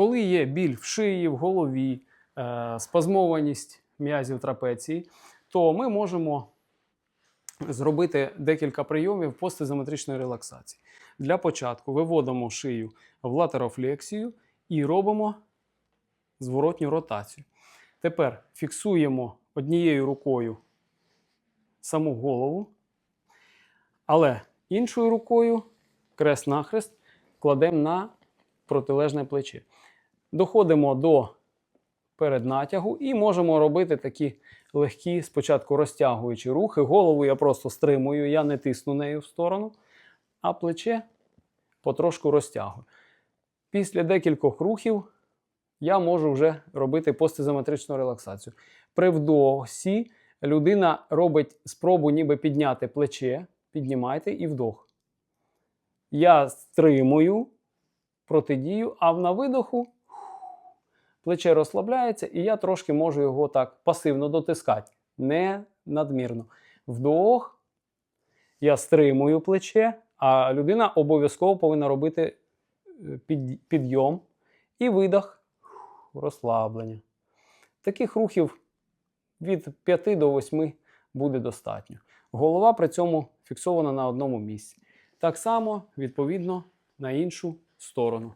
Коли є біль в шиї, в голові, е, спазмованість м'язів трапеції, то ми можемо зробити декілька прийомів постизометричної релаксації. Для початку виводимо шию в латерофлексію і робимо зворотню ротацію. Тепер фіксуємо однією рукою саму голову, але іншою рукою крест-нахрест кладемо на протилежне плече. Доходимо до переднатягу і можемо робити такі легкі, спочатку розтягуючі рухи. Голову я просто стримую, я не тисну нею в сторону, а плече потрошку розтягую. Після декількох рухів я можу вже робити постизометричну релаксацію. При вдосі людина робить спробу ніби підняти плече, піднімайте і вдох. Я стримую протидію, а на видоху плече розслабляється, і я трошки можу його так пасивно дотискати, не надмірно. Вдох, я стримую плече, а людина обов'язково повинна робити е, підйом і видох, розслаблення. Таких рухів від 5 до 8 буде достатньо. Голова при цьому фіксована на одному місці. Так само, відповідно, на іншу сторону.